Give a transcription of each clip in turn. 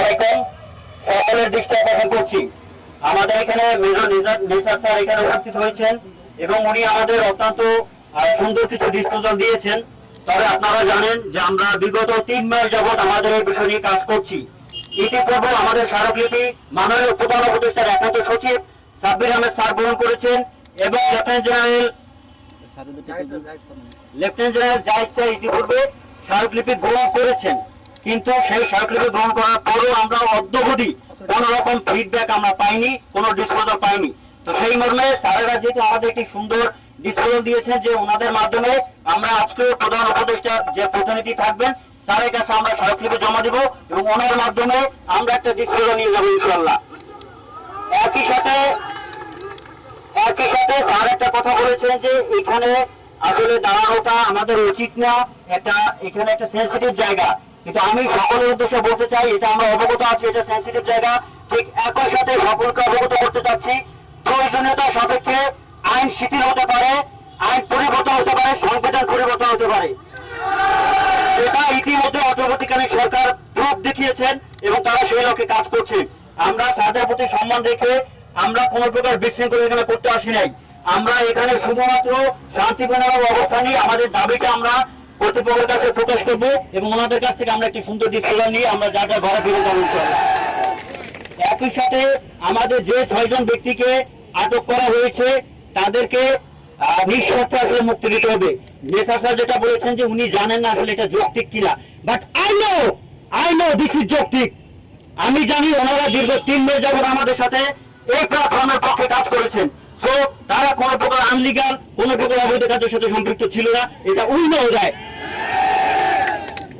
আলাইকুম। সকলের দৃষ্টি আকর্ষণ করছি। আমাদের এখানে মেজর নেসার স্যার এখানে উপস্থিত হয়েছেন এবং উনি আমাদের অত্যন্ত সুন্দর কিছু ডিসপোজাল দিয়েছেন। তবে আপনারা জানেন যে আমরা বিগত তিন মাস যাবৎ আমাদের এই বিষয় নিয়ে কাজ করছি। ইতিপূর্বে আমাদের স্মারকলিপি মাননীয় প্রধান উপদেষ্টার একমাত্র সচিব সাব্বির আহমেদ স্যার গ্রহণ করেছেন এবং lieutenant general lieutenant general Zahid sir ইতিপূর্বে স্মারকলিপি গ্রহণ করেছেন। কিন্তু সেই স্মারকলিপি গ্রহণ করার পরেও আমরা অদ্যবধি কোন রকম ফিডব্যাক আমরা পাইনি, কোনো ডিসপোজাল পাইনি। তো সেই মর্মে স্যারেরা যেহেতু আমাদের একটি সুন্দর ডিসপোজাল দিয়েছেন যে ওনাদের মাধ্যমে আমরা আজকে প্রধান উপদেষ্টা যে প্রতিনিধি থাকবেন, স্যারের কাছে আমরা স্মারকলিপি জমা দিব এবং ওনার মাধ্যমে আমরা একটা ডিসপোজাল নিয়ে যাব ইনশাল্লাহ একই সাথে একই সাথে স্যার একটা কথা বলেছেন যে এখানে আসলে দাঁড়ানোটা আমাদের উচিত না, একটা, এখানে একটা সেন্সিটিভ জায়গা। কিন্তু আমি সকলের উদ্দেশ্যে বলতে চাই, এটা আমরা অবগত আছি, এটা সেন্সিটিভ জায়গা। ঠিক একই সাথে সকলকে অবগত করতে চাচ্ছি, প্রয়োজনীয়তা সাপেক্ষে আইন শিথিল হতে পারে, আইন পরিবর্তন হতে পারে, সংবিধান পরিবর্তন হতে পারে। সেটা ইতিমধ্যে অন্তর্বর্তীকালীন সরকার প্রুফ দেখিয়েছেন এবং তারা সেই লক্ষ্যে কাজ করছেন আমরা স্যারদের প্রতি সম্মান রেখে আমরা কোনো প্রকার বিশৃঙ্খলা এখানে করতে আসি নাই। আমরা এখানে শুধুমাত্র শান্তিপূর্ণ অবস্থানে আমাদের দাবিটা আমরা কর্তৃপক্ষের কাছে প্রকাশ করব এবং ওনাদের কাছ থেকে আমরা একটি সুন্দর নিয়ে আমরা যা যা ঘরে ফিরে যাব একই সাথে আমাদের যে ছয়জন ব্যক্তিকে আটক করা হয়েছে, তাদেরকে আসলে মুক্তি দিতে হবে। নেশা স্যার যেটা বলেছেন যে উনি জানেন না আসলে এটা যৌক্তিক কিনা। But I know I know this is যৌক্তিক। আমি জানি ওনারা দীর্ঘ তিন মাস যাবত আমাদের সাথে এই প্ল্যাটফর্মের পক্ষে কাজ করেছেন। সো তারা কোন প্রকার আনলিগাল, কোন প্রকার অবৈধ কাজের সাথে সম্পৃক্ত ছিল না। এটা উইনো যায়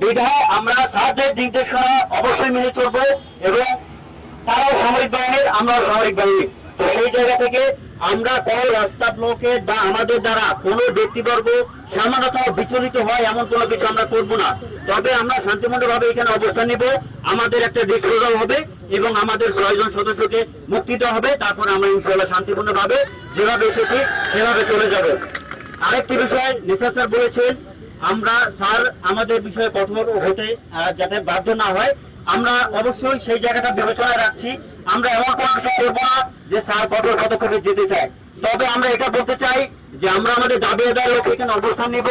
এটা আমরা স্যারদের নির্দেশনা অবশ্যই মেনে চলবো এবং তারাও সামরিক বাহিনীর, আমরাও সামরিক বাহিনী তো সেই জায়গা থেকে আমরা কোন রাস্তা ব্লকের বা আমাদের দ্বারা কোন ব্যক্তিবর্গ সামান্যতম বিচলিত হয় এমন কোনো কিছু আমরা করব না। তবে আমরা শান্তিপূর্ণ ভাবে এখানে অবস্থান নিব। আমাদের একটা ডিসপোজাল হবে এবং আমাদের ছয়জন সদস্যকে মুক্তি দেওয়া হবে। তারপর আমরা ইনশাল্লাহ শান্তিপূর্ণ ভাবে যেভাবে এসেছি, সেভাবে চলে যাব। আরেকটি বিষয় নিশা স্যার বলেছেন, আমরা স্যার আমাদের বিষয়ে কঠোর হতে যাতে বাধ্য না হয়। আমরা অবশ্যই সেই জায়গাটা বিবেচনায় রাখছি। আমরা এমন কোনো কিছু করব না যে স্যার কঠোর পদক্ষেপে যেতে চায়। তবে আমরা এটা বলতে চাই যে আমরা আমাদের দাবি আদায়ের লক্ষ্যে এখানে অবস্থান নিব।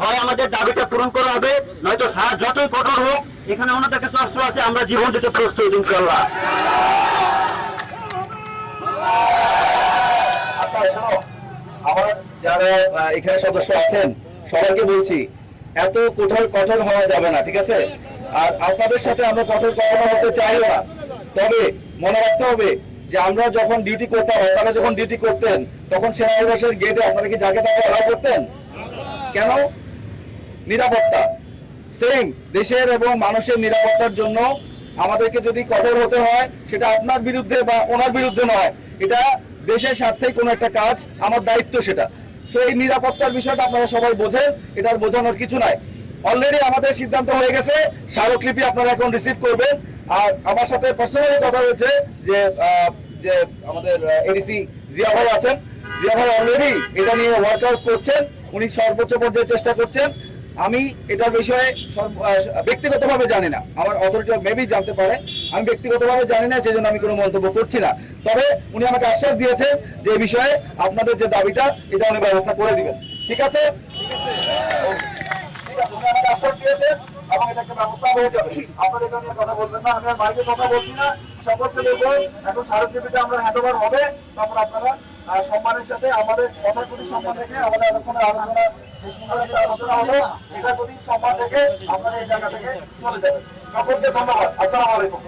হয় আমাদের দাবিটা পূরণ করা হবে, নয়তো স্যার যতই কঠোর হোক, এখানে ওনাদের কাছে অস্ত্র আছে, আমরা জীবন দিতে প্রস্তুত ইনশাল্লাহ আচ্ছা আমার যারা এখানে সদস্য আছেন, সবাইকে বলছি, এত কঠোর কঠোর হওয়া যাবে না, ঠিক আছে? আর আপনাদের সাথে আমরা কঠোর কখনো হতে চাইও না। তবে মনে রাখতে হবে যে আমরা যখন ডিউটি করতাম, আপনারা যখন ডিউটি করতেন, তখন সেনানিবাসের গেটে আপনারা কি জায়গা টাকা অ্যালাউ করতেন? কেন? নিরাপত্তা। সেম দেশের এবং মানুষের নিরাপত্তার জন্য আমাদেরকে যদি কঠোর হতে হয়, সেটা আপনার বিরুদ্ধে বা ওনার বিরুদ্ধে নয়। এটা দেশের স্বার্থেই কোনো একটা কাজ, আমার দায়িত্ব সেটা। সেই নিরাপত্তার বিষয়টা আপনারা সবাই বোঝেন এটা বোঝানোর কিছু নাই। অলরেডি আমাদের সিদ্ধান্ত হয়ে গেছে, স্মারকলিপি আপনারা এখন রিসিভ করবেন। আর আমার সাথে পার্সোনালি কথা হয়েছে যে যে আমাদের এডিসি জিয়া ভাই আছেন। জিয়া ভাই অলরেডি এটা নিয়ে ওয়ার্কআউট করছেন। উনি সর্বোচ্চ পর্যায়ে চেষ্টা করছেন। আমি এটার বিষয়ে ব্যক্তিগতভাবে জানি না। আমার অথরিটি মেবি জানতে পারে। আমি ব্যক্তিগতভাবে জানি না সেজন্য আমি কোনো মন্তব্য করছি না। তবে উনি আমাকে আশ্বাস দিয়েছেন যে এই বিষয়ে আপনাদের যে দাবিটা এটা উনি ব্যবস্থা করে দিবেন। ঠিক আছে? ঠিক আছে, উনি আমাকে আশ্বাস দিয়েছেন। এটা এটা আর সকলকে সম্মানের সাথে আমাদের কথার সম্মান রেখে আমাদের এতক্ষণের আলোচনা আলোচনা হলো এটার প্রতি সম্মান রেখে আপনারা এই জায়গা থেকে চলে যাবেন। সকলকে ধন্যবাদ। আসসালামু আলাইকুম।